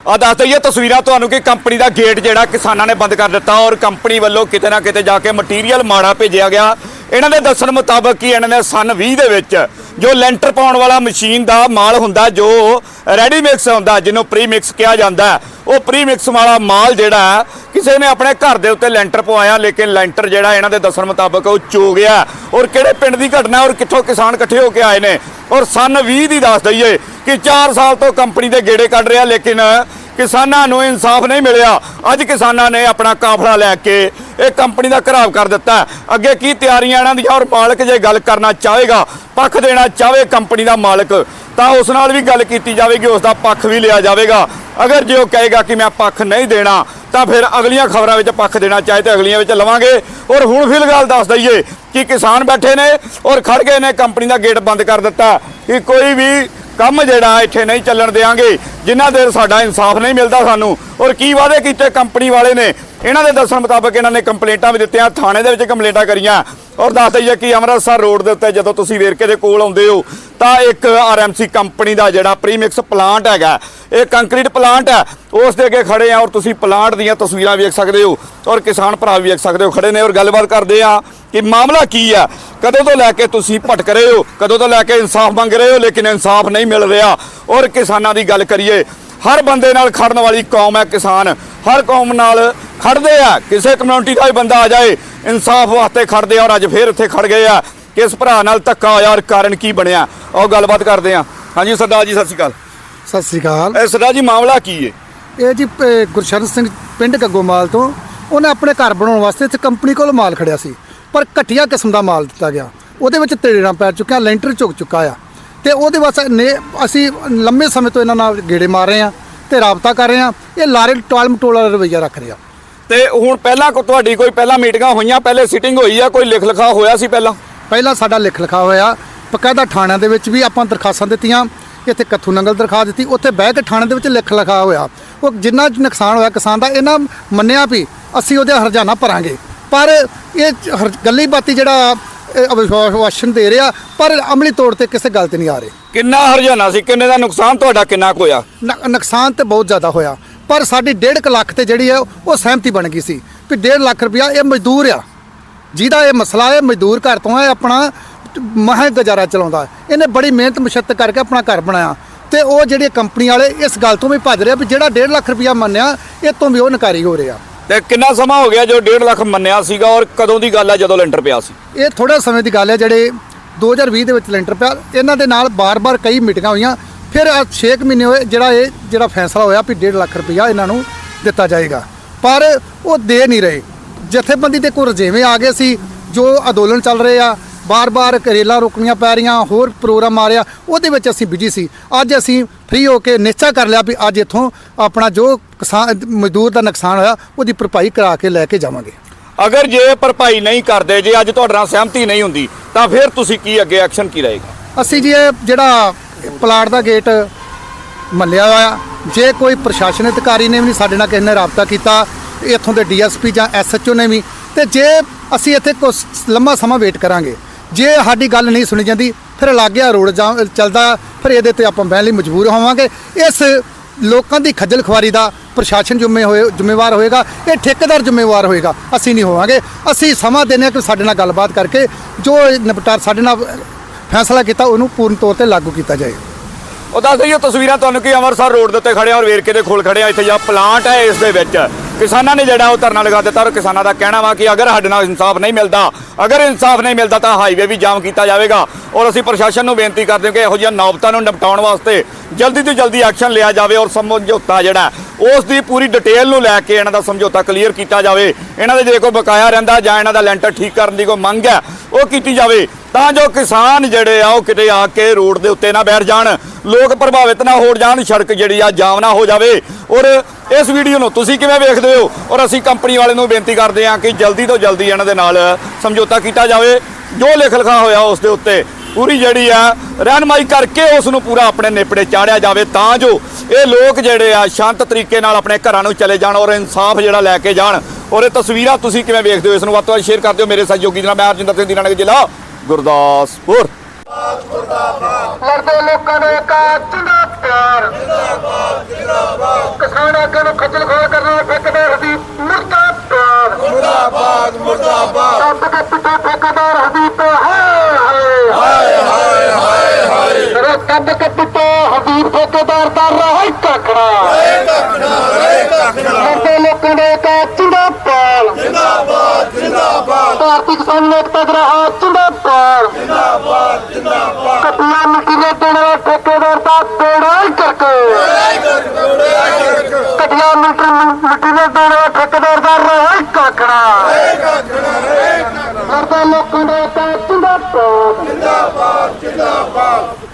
ਆ ਦੱਸ ਦਈਏ, ਤਸਵੀਰਾਂ ਤੁਹਾਨੂੰ ਕਿ ਕੰਪਨੀ ਦਾ ਗੇਟ ਜਿਹੜਾ ਕਿਸਾਨਾਂ ਨੇ ਬੰਦ ਕਰ ਦਿੱਤਾ ਔਰ ਕੰਪਨੀ ਵੱਲੋਂ ਕਿਤੇ ਨਾ ਕਿਤੇ ਜਾ ਕੇ ਮਟੀਰੀਅਲ ਮਾੜਾ ਭੇਜਿਆ ਗਿਆ। ਇਹਨਾਂ ਦੇ ਦੱਸਣ ਮੁਤਾਬਕ ਕਿ ਇਹਨਾਂ ਨੇ ਸਨ 20 ਦੇ ਵਿੱਚ ਜੋ ਲੈਂਟਰ ਪਾਉਣ ਵਾਲਾ ਮਸ਼ੀਨ ਦਾ ਮਾਲ ਹੁੰਦਾ, ਜੋ ਰੈਡੀ ਮਿਕਸ ਹੁੰਦਾ, ਜਿਹਨੂੰ ਪ੍ਰੀ ਮਿਕਸ ਕਿਹਾ ਜਾਂਦਾ ਉਹ ਪ੍ਰੀ ਮਿਕਸ ਵਾਲਾ ਮਾਲ ਜਿਹੜਾ ਕਿਸੇ ਨੇ ਆਪਣੇ ਘਰ ਦੇ ਉੱਤੇ ਲੈਂਟਰ ਪਵਾਇਆ, ਲੇਕਿਨ ਲੈਂਟਰ ਜਿਹੜਾ ਇਹਨਾਂ ਦੇ ਦੱਸਣ ਮੁਤਾਬਕ ਉਹ ਚੋ ਗਿਆ ਔਰ ਕਿਹੜੇ ਪਿੰਡ ਦੀ ਘਟਨਾ ਔਰ ਕਿੱਥੋਂ ਕਿਸਾਨ ਇਕੱਠੇ ਹੋ ਕੇ ਆਏ ਨੇ? ਔਰ ਸਨ 20 ਦੀ ਦੱਸ ਦਈਏ ਕਿ 4 ਸਾਲ ਤੋਂ ਕੰਪਨੀ ਦੇ ਗੇੜੇ ਕੱਢ ਰਿਹਾ, ਲੇਕਿਨ ਕਿਸਾਨਾਂ ਨੂੰ ਇਨਸਾਫ ਨਹੀਂ ਮਿਲਿਆ। ਅੱਜ ਕਿਸਾਨਾਂ ਨੇ ਆਪਣਾ ਕਾਫਲਾ ਲੈ ਕੇ ਇਹ ਕੰਪਨੀ ਦਾ ਘਰਾਵ ਕਰ ਦਿੱਤਾ ਅੱਗੇ ਕੀ ਤਿਆਰੀਆਂ ਇਹਨਾਂ ਦੀਆਂ? ਔਰ ਮਾਲਕ ਜੇ ਗੱਲ ਕਰਨਾ ਚਾਹੇਗਾ, ਪੱਖ ਦੇਣਾ ਚਾਹੇ ਕੰਪਨੀ ਦਾ ਮਾਲਕ, ਤਾਂ ਉਸ ਨਾਲ ਵੀ ਗੱਲ ਕੀਤੀ ਜਾਵੇਗੀ, ਉਸ ਦਾ ਪੱਖ ਵੀ ਲਿਆ ਜਾਵੇਗਾ। ਅਗਰ ਜੇ ਉਹ ਕਹੇਗਾ ਕਿ ਮੈਂ ਪੱਖ ਨਹੀਂ ਦੇਣਾ, ਤਾਂ ਫਿਰ ਅਗਲੀਆਂ ਖਬਰਾਂ ਵਿੱਚ ਪੱਖ ਦੇਣਾ ਚਾਹੇ ਤੇ ਅਗਲੀਆਂ ਵਿੱਚ ਲਵਾਂਗੇ। ਔਰ ਹੁਣ ਫਿਲਹਾਲ ਦੱਸ ਦਈਏ ਕਿ ਕਿਸਾਨ ਬੈਠੇ ਨੇ ਔਰ ਖੜ ਗਏ ਨੇ, ਕੰਪਨੀ ਦਾ ਗੇਟ ਬੰਦ ਕਰ ਦਿੱਤਾ। ਕਿ ਕੋਈ ਵੀ ਕੰਮ ਜਿਹੜਾ ਇੱਥੇ ਨਹੀਂ ਚੱਲਣ ਦੇਾਂਗੇ ਜਿੰਨਾ ਦੇ ਸਾਡਾ ਇਨਸਾਫ ਨਹੀਂ ਮਿਲਦਾ ਸਾਨੂੰ। ਔਰ ਕੀ ਵਾਅਦੇ ਕੀਤੇ ਕੰਪਨੀ ਵਾਲੇ ਨੇ? ਇਹਨਾਂ ਦੇ ਦੱਸਣ ਮੁਤਾਬਕ ਇਹਨਾਂ ਨੇ ਕੰਪਲੇਂਟਾਂ ਵੀ ਦਿੱਤੀਆਂ, ਥਾਣੇ ਦੇ ਵਿੱਚ ਕੰਪਲੇਂਟਾਂ ਕਰੀਆਂ। ਔਰ ਦੱਸ ਦਈਏ ਕਿ ਅੰਮ੍ਰਿਤਸਰ ਰੋਡ ਦੇ ਉੱਤੇ ਜਦੋਂ ਤੁਸੀਂ ਵੇਰਕੇ ਦੇ ਕੋਲ ਆਉਂਦੇ ਹੋ, ਤਾਂ ਇੱਕ ਆਰਐਮਸੀ ਕੰਪਨੀ ਦਾ ਜਿਹੜਾ ਪ੍ਰੀਮਿਕਸ ਪਲਾਂਟ ਹੈਗਾ, ਇਹ ਕੰਕਰੀਟ ਪਲਾਂਟ ਹੈ। ਉਸ ਦੇ ਅੱਗੇ ਖੜੇ ਆ ਔਰ ਤੁਸੀਂ ਪਲਾਂਟ ਦੀਆਂ ਤਸਵੀਰਾਂ ਵੇਖ ਸਕਦੇ ਹੋ ਔਰ ਕਿਸਾਨ ਭਰਾ ਵੀ ਵੇਖ ਸਕਦੇ ਹੋ, ਖੜੇ ਨੇ ਔਰ ਗੱਲਬਾਤ ਕਰਦੇ ਆ ਕਿ ਮਾਮਲਾ ਕੀ ਆ ਕਦੋਂ ਤੋਂ ਲੈ ਕੇ ਤੁਸੀਂ ਭਟਕ ਰਹੇ ਹੋ? ਕਦੋਂ ਤੋਂ ਲੈ ਕੇ ਇਨਸਾਫ ਮੰਗ ਰਹੇ ਹੋ? ਲੇਕਿਨ ਇਨਸਾਫ ਨਹੀਂ ਮਿਲ ਰਿਹਾ। ਔਰ ਕਿਸਾਨਾਂ ਦੀ ਗੱਲ ਕਰੀਏ ਹਰ ਬੰਦੇ ਨਾਲ ਖੜਨ ਵਾਲੀ ਕੌਮ ਹੈ ਕਿਸਾਨ। ਹਰ ਕੌਮ ਨਾਲ ਖੜਦੇ ਆ। ਕਿਸੇ ਕਮਿਊਨਿਟੀ ਦਾ ਵੀ ਬੰਦਾ ਆ ਜਾਏ ਇਨਸਾਫ ਵਾਸਤੇ ਖੜਦੇ ਆ ਔਰ ਅੱਜ ਫੇਰ ਇੱਥੇ ਖੜ ਗਏ ਆ। ਕਿਸ ਭਰਾ ਨਾਲ ਧੱਕਾ ਹੋਇਆ ਔਰ ਕਾਰਨ ਕੀ ਬਣਿਆ? ਉਹ ਗੱਲਬਾਤ ਕਰਦੇ ਆ। ਹਾਂਜੀ ਸਰਦਾਰ ਜੀ ਸਤਿ ਸ਼੍ਰੀ ਅਕਾਲ। ਸਤਿ ਸ੍ਰੀ ਅਕਾਲ। ਇਹ ਸਰਦਾਰ ਜੀ ਮਾਮਲਾ ਕੀ ਹੈ ਇਹ ਜੀ ਅਹ, ਗੁਰਸ਼ਰਨ ਸਿੰਘ ਪਿੰਡ ਗੱਗੋਮਾਲ ਤੋਂ ਉਹਨੇ ਆਪਣੇ ਘਰ ਬਣਾਉਣ ਵਾਸਤੇ ਇੱਥੇ ਕੰਪਨੀ ਕੋਲ ਮਾਲ ਖੜਿਆ ਸੀ। ਪਰ ਘਟੀਆ ਕਿਸਮ ਦਾ ਮਾਲ ਦਿੱਤਾ ਗਿਆ। ਉਹਦੇ ਵਿੱਚ ਤੇੜਾਂ ਪੈ ਚੁੱਕਿਆ ਲੈਂਟਰ ਝੁਕ ਚੁੱਕਾ ਆ। ਤੇ ਉਹਦੇ ਵਾਸਤੇ ਨੇ ਅਸੀਂ ਲੰਮੇ ਸਮੇਂ ਤੋਂ ਇਹਨਾਂ ਨਾਲ ਗੇੜੇ ਮਾਰ ਰਹੇ ਆ ਤੇ ਰਾਬਤਾ ਕਰ ਰਹੇ ਆ ਇਹ ਲਾਰੇ ਟਾਲ ਮਟੋਲਾ ਰਵਈਆ ਰੱਖ ਰਿਹਾ ਤੇ ਹੁਣ ਪਹਿਲਾਂ ਕੋ ਤੁਹਾਡੀ ਕੋਈ ਪਹਿਲਾਂ ਮੀਟਿੰਗਾਂ ਹੋਈਆਂ? ਪਹਿਲੇ ਸਿਟਿੰਗ ਹੋਈ ਆ ਕੋਈ ਲਿਖ ਲਿਖਾ ਹੋਇਆ ਸੀ ਪਹਿਲਾਂ? ਪਹਿਲਾਂ ਸਾਡਾ ਲਿਖ ਲਿਖਾ ਹੋਇਆ। ਬਕਾਇਦਾ ਥਾਣਿਆਂ ਦੇ ਵਿੱਚ ਵੀ ਆਪਾਂ ਦਰਖਾਸਤਾਂ ਦਿੱਤੀਆਂ। ਇੱਥੇ ਕੱਥੂ ਨੰਗਲ ਦਰਖਾਸਤ ਦਿੱਤੀ। ਉੱਥੇ ਬਹਿ ਕੇ ਥਾਣੇ ਦੇ ਵਿੱਚ ਲਿਖ ਲਿਖਾ ਹੋਇਆ। ਉਹ ਜਿੰਨਾ ਨੁਕਸਾਨ ਹੋਇਆ ਕਿਸਾਨ ਦਾ ਇਹਨਾਂ ਮੰਨਿਆ ਵੀ ਅਸੀਂ ਉਹਦੇ ਹਰਜਾਨਾ ਭਰਾਂਗੇ। ਪਰ ਇਹ ਗੱਲੀ ਬਾਤੀ ਜਿਹੜਾ ਇਹ ਅਵਿਸ਼ਵਾਸਨ ਦੇ ਰਿਹਾ ਪਰ ਅਮਲੀ ਤੌਰ ਤੇ ਕਿਸੇ ਗੱਲ ਤੇ ਨਹੀਂ ਆ ਰਹੇ। ਕਿੰਨਾ ਹਰਜਾਨਾ ਸੀ ਕਿੰਨੇ ਦਾ ਨੁਕਸਾਨ ਤੁਹਾਡਾ ਕਿੰਨਾ ਕੁ ਹੋਇਆ? ਨ- ਨੁਕਸਾਨ ਤੇ ਬਹੁਤ ਜ਼ਿਆਦਾ ਹੋਇਆ ਪਰ ਸਾਡੀ 1.5 ਲੱਖ ਤੇ ਜਿਹੜੀ ਹੈ ਉਹ ਸਹਿਮਤੀ ਬਣ ਗਈ ਸੀ ਵੀ 1.5 ਲੱਖ ਰੁਪਇਆ ਇਹ ਮਜ਼ਦੂਰ ਆ। ਜਿਹਦਾ ਇਹ ਮਸਲਾ ਹੈ ਮਜ਼ਦੂਰ ਘਰ ਤੋਂ ਹੈ ਆਪਣਾ ਮਹਾਂ ਗੁਜ਼ਾਰਾ ਚਲਾਉਂਦਾ। ਇਹਨੇ ਬੜੀ ਮਿਹਨਤ ਮੁਸ਼ੱਕਤ ਕਰਕੇ ਆਪਣਾ ਘਰ ਬਣਾਇਆ ਤੇ ਉਹ ਜਿਹੜੇ ਕੰਪਨੀ ਵਾਲੇ ਇਸ ਗੱਲ ਤੋਂ ਵੀ ਭੱਜ ਰਹੇ ਆ ਵੀ ਜਿਹੜਾ 1.5 ਲੱਖ ਰੁਪਇਆ ਮੰਨਿਆ ਇਹ ਤੋਂ ਵੀ ਉਹ ਨਕਾਰੀ ਹੋ ਰਿਹਾ ਤੇ ਕਿੰਨਾ ਸਮਾਂ ਹੋ ਗਿਆ ਜੋ 1.5 ਲੱਖ ਮੰਨਿਆ ਸੀਗਾ ਔਰ ਕਦੋਂ ਦੀ ਗੱਲ ਹੈ ਜਦੋਂ ਲੈਂਟਰ ਪਿਆ ਸੀ? ਇਹ ਥੋੜਾ ਸਮੇਂ ਦੀ ਗੱਲ ਹੈ ਜਿਹੜੇ 2020 ਦੇ ਵਿੱਚ ਲੈਂਟਰ ਪਿਆ, ਇਹਨਾਂ ਦੇ ਨਾਲ ਬਾਰ-ਬਾਰ ਕਈ ਮੀਟਿੰਗਾਂ ਹੋਈਆਂ। ਫਿਰ 6 ਮਹੀਨੇ ਹੋਏ ਜਿਹੜਾ ਇਹ ਜਿਹੜਾ ਫੈਸਲਾ ਹੋਇਆ ਵੀ 1.5 ਲੱਖ ਰੁਪਇਆ ਇਹਨਾਂ ਨੂੰ ਦਿੱਤਾ ਜਾਏਗਾ। ਪਰ ਉਹ ਦੇ ਨਹੀਂ ਰਹੇ। ਜਥੇਬੰਦੀ ਦੇ ਕੋਈ ਰਜੇਵੇਂ ਆ ਗਏ ਸੀ, ਜੋ ਅੰਦੋਲਨ ਚੱਲ ਰਹੇ ਆ ਬਾਰ-ਬਾਰ ਕਰੇਲਾ ਰੁਕਣੀਆਂ ਪੈ ਰਹੀਆਂ ਹੋਰ ਪ੍ਰੋਗਰਾਮ ਆ ਰਿਹਾ ਉਹਦੇ ਵਿੱਚ ਅਸੀਂ ਬਿਜ਼ੀ ਸੀ। ਅੱਜ ਅਸੀਂ ਫ੍ਰੀ ਹੋ ਕੇ ਨਿਸ਼ਚਾ ਕਰ ਲਿਆ ਵੀ ਅੱਜ ਇੱਥੋਂ ਆਪਣਾ ਜੋ ਕਿਸਾਨ ਮਜ਼ਦੂਰ ਦਾ ਨੁਕਸਾਨ ਹੋਇਆ ਉਹਦੀ ਭਰਪਾਈ ਕਰਾ ਕੇ ਲੈ ਕੇ ਜਾਵਾਂਗੇ। ਅਗਰ ਜੇ ਭਰਪਾਈ ਨਹੀਂ ਕਰਦੇ ਜੇ ਅੱਜ ਤੁਹਾਡੇ ਨਾਲ ਸਹਿਮਤੀ ਨਹੀਂ ਹੁੰਦੀ ਤਾਂ ਫਿਰ ਤੁਸੀਂ ਕੀ ਅੱਗੇ ਐਕਸ਼ਨ ਕੀ ਰਹੇਗਾ ਅਸੀਂ ਜੀ ਜਿਹੜਾ ਪਲਾਟ ਦਾ ਗੇਟ ਮੱਲਿਆ ਹੋਇਆ ਜੇ ਕੋਈ ਪ੍ਰਸ਼ਾਸਨ ਅਧਿਕਾਰੀ ਨੇ ਵੀ ਨਹੀਂ ਸਾਡੇ ਨਾਲ ਕਿਸੇ ਨੇ ਰਾਬਤਾ ਕੀਤਾ ਇੱਥੋਂ ਦੇ ਡੀਐਸਪੀ ਜਾਂ ਐਸਐਚਓ ਨੇ ਵੀ ਤੇ ਜੇ ਅਸੀਂ ਇੱਥੇ ਕੁਛ ਲੰਮਾ ਸਮਾਂ ਵੇਟ ਕਰਾਂਗੇ ਜੇ ਸਾਡੀ ਗੱਲ ਨਹੀਂ ਸੁਣੀ ਜਾਂਦੀ, ਫਿਰ ਲਾਗਿਆ ਰੋਡ ਜਾ ਚੱਲਦਾ, ਫਿਰ ਇਹਦੇ ਤੇ ਆਪਾਂ ਬਹਿਣ ਲਈ ਮਜਬੂਰ ਹੋਵਾਂਗੇ। ਇਸ ਲੋਕਾਂ ਦੀ ਖੱਜਲ ਖੁਆਰੀ ਦਾ ਪ੍ਰਸ਼ਾਸਨ ਜ਼ਿੰਮੇ ਹੋਏ, ਜ਼ਿੰਮੇਵਾਰ ਹੋਏਗਾ, ਇਹ ਠੇਕੇਦਾਰ ਜ਼ਿੰਮੇਵਾਰ ਹੋਏਗਾ। ਅਸੀਂ ਨਹੀਂ ਹੋਵਾਂਗੇ। ਅਸੀਂ ਸਮਾਂ ਦਿੰਦੇ ਹਾਂ ਕਿ ਸਾਡੇ ਨਾਲ ਗੱਲਬਾਤ ਕਰਕੇ, ਜੋ ਨਿਪਟਾਰ ਸਾਡੇ ਨਾਲ ਫੈਸਲਾ ਕੀਤਾ, ਉਹਨੂੰ ਪੂਰਨ ਤੌਰ ਤੇ ਲਾਗੂ ਕੀਤਾ ਜਾਏ। ਉਹ ਦੱਸ ਦਈਏ, ਤਸਵੀਰਾਂ ਤੁਹਾਨੂੰ ਕਿ? ਅੰਮ੍ਰਿਤਸਰ ਰੋਡ ਦੇ ਉੱਤੇ ਖੜੇ ਆ ਔਰ ਵੇਰਕੇ ਦੇ ਕੋਲ ਖੜੇ ਆ ਇੱਥੇ ਜਾਂ ਪਲਾਂਟ ਹੈ, ਇਸ ਦੇ ਵਿੱਚ। ਕਿਸਾਨਾਂ ਨੇ ਜਿਹੜਾ ਉਹ ਧਰਨਾ ਲਗਾ ਦਿੱਤਾ ਔਰ ਕਿਸਾਨਾਂ ਦਾ ਕਹਿਣਾ ਵਾ ਕਿ ਅਗਰ ਸਾਡੇ ਨਾਲ ਇਨਸਾਫ ਨਹੀਂ ਮਿਲਦਾ, ਅਗਰ ਇਨਸਾਫ ਨਹੀਂ ਮਿਲਦਾ ਤਾਂ ਹਾਈਵੇ ਵੀ ਜਾਮ ਕੀਤਾ ਜਾਵੇਗਾ। ਔਰ ਅਸੀਂ ਪ੍ਰਸ਼ਾਸਨ ਨੂੰ ਬੇਨਤੀ ਕਰਦੇ ਹਾਂ ਕਿ ਇਹੋ ਜਿਹੀਆਂ ਨੌਬਤਾਂ ਨੂੰ ਨਿਪਟਾਉਣ ਵਾਸਤੇ ਜਲਦੀ ਤੋਂ ਜਲਦੀ ਐਕਸ਼ਨ ਲਿਆ ਜਾਵੇ ਔਰ ਸਮਝੌਤਾ ਜਿਹੜਾ ਉਸ ਦੀ ਪੂਰੀ ਡਿਟੇਲ ਨੂੰ ਲੈ ਕੇ ਇਹਨਾਂ ਦਾ ਸਮਝੌਤਾ ਕਲੀਅਰ ਕੀਤਾ ਜਾਵੇ। ਇਹਨਾਂ ਦੇ ਜੇ ਕੋਈ ਬਕਾਇਆ ਰਹਿੰਦਾ ਜਾਂ ਇਹਨਾਂ ਦਾ ਲੈਂਟਰ ਠੀਕ ਕਰਨ ਦੀ ਕੋਈ ਮੰਗ ਹੈ, ਉਹ ਕੀਤੀ ਜਾਵੇ। ਤਾਂ ਜੋ ਕਿਸਾਨ ਜਿਹੜੇ ਆ, ਉਹ ਕਿਤੇ ਆ ਕੇ ਰੋਡ ਦੇ ਉੱਤੇ ਨਾ ਬੈਠ ਜਾਣ, ਲੋਕ ਪ੍ਰਭਾਵਿਤ ਨਾ ਹੋ ਜਾਣ ਸੜਕ ਜਿਹੜੀ ਆ ਜਾਮ ਨਾ ਹੋ ਜਾਵੇ। ਔਰ ਇਸ ਵੀਡੀਓ ਨੂੰ ਤੁਸੀਂ ਕਿਵੇਂ ਵੇਖਦੇ ਹੋ? ਔਰ ਅਸੀਂ ਕੰਪਨੀ ਵਾਲੇ ਨੂੰ ਬੇਨਤੀ ਕਰਦੇ ਹਾਂ ਕਿ ਜਲਦੀ ਤੋਂ ਜਲਦੀ ਇਹਨਾਂ ਦੇ ਨਾਲ ਸਮਝੌਤਾ ਕੀਤਾ ਜਾਵੇ। ਜੋ ਲਿਖ ਲਿਖਾ ਹੋਇਆ ਉਸ ਦੇ ਉੱਤੇ ਪੂਰੀ ਜਿਹੜੀ ਆ ਰਹਿਨਮਾਈ ਕਰਕੇ ਉਸ ਨੂੰ ਪੂਰਾ ਆਪਣੇ ਨੇਪੜੇ ਚਾੜਿਆ ਜਾਵੇ ਤਾਂ ਜੋ ਇਹ ਲੋਕ ਜਿਹੜੇ ਆ ਸ਼ਾਂਤ ਤਰੀਕੇ ਨਾਲ ਆਪਣੇ ਘਰਾਂ ਨੂੰ ਚਲੇ ਜਾਣ ਔਰ ਇਨਸਾਫ ਜਿਹੜਾ ਲੈ ਕੇ ਜਾਣ। ਔਰ ਇਹ ਤਸਵੀਰਾਂ ਤੁਸੀਂ ਕਿਵੇਂ ਵੇਖਦੇ ਹੋ? ਇਸ ਨੂੰ ਵੱਧ ਤੋਂ ਵੱਧ ਸ਼ੇਅਰ ਕਰ ਦਿਓ। ਮੇਰੇ ਸਹਿਯੋਗੀ ਜਨਾਬ ਮੈਂ ਹਰਜਿੰਦਰ ਸਿੰਘ ਦੀਨਾਨਗਰ ਜ਼ਿਲ੍ਹਾ ਗੁਰਦਾਸਪੁਰ। ਲੜਦੇ ਲੋਕਾਂ ਦੇ ਕਾ ਕਿਸਾਨ ਆਗੂ ਨੂੰ ਖੱਜਲ ਖੋਲ ਕਰਨ ਵਾਲੇ ਠੇਕੇਦਾਰ ਦੀ ਮੁਰਦਾਬਾਦ। ਮੁਰਦਾਬਾਦ ਮੁਰਦਾਬਾਦ। ਸਭ ਦੇ ਪਿੱਛੇ ਠੇਕੇਦਾਰ ਹਬੀਬ ਹਾਏ ਹਾਏ ਹਾਏ ਹਾਏ ਹਾਏ। ਹਾਏ ਸਭ ਦੇ ਪਿੱਛੇ ਹਬੀਬ ਠੇਕੇਦਾਰ ਦਾ ਰਹਿ ਕੱਖੜਾ ਰਹਿ ਕੱਖੜਾ ਰਹਿ ਕੱਖੜਾ ਲੜਦੇ ਲੋਕਾਂ ਦੇ ਕਾ ਪਿਆਰ ਜਿੰਦਾਬਾਦ ਜਿੰਦਾਬਾਦ। ਭਾਰਤੀ ਕਿਸਾਨ ਨੇਤਾ ਗ੍ਰਾਹ ਜਿੰਦਾਬਾਦ। ਕੱਟੀਆਂ ਮਿੱਟੀ ਦੇ ਦੇਣ ਵਾਲੇ ਠੇਕੇਦਾਰ ਦਾ ਬੇੜਾ ਹੀ ਕਰਕੇ। ਕੱਟੀਆਂ ਮਿੱਟੀ ਮਿੱਟੀ ਦੇ ਠੇਕੇਦਾਰ ਦਾ ਰਹਿ ਕਾਕੜਾ। ਮਰਦਾ ਲੋਕਾਂ ਦੇ ਤਾਂ ਜਿੰਦਾਬਾਦ। ਜਿੰਦਾਬਾਦ ਜਿੰਦਾਬਾਦ।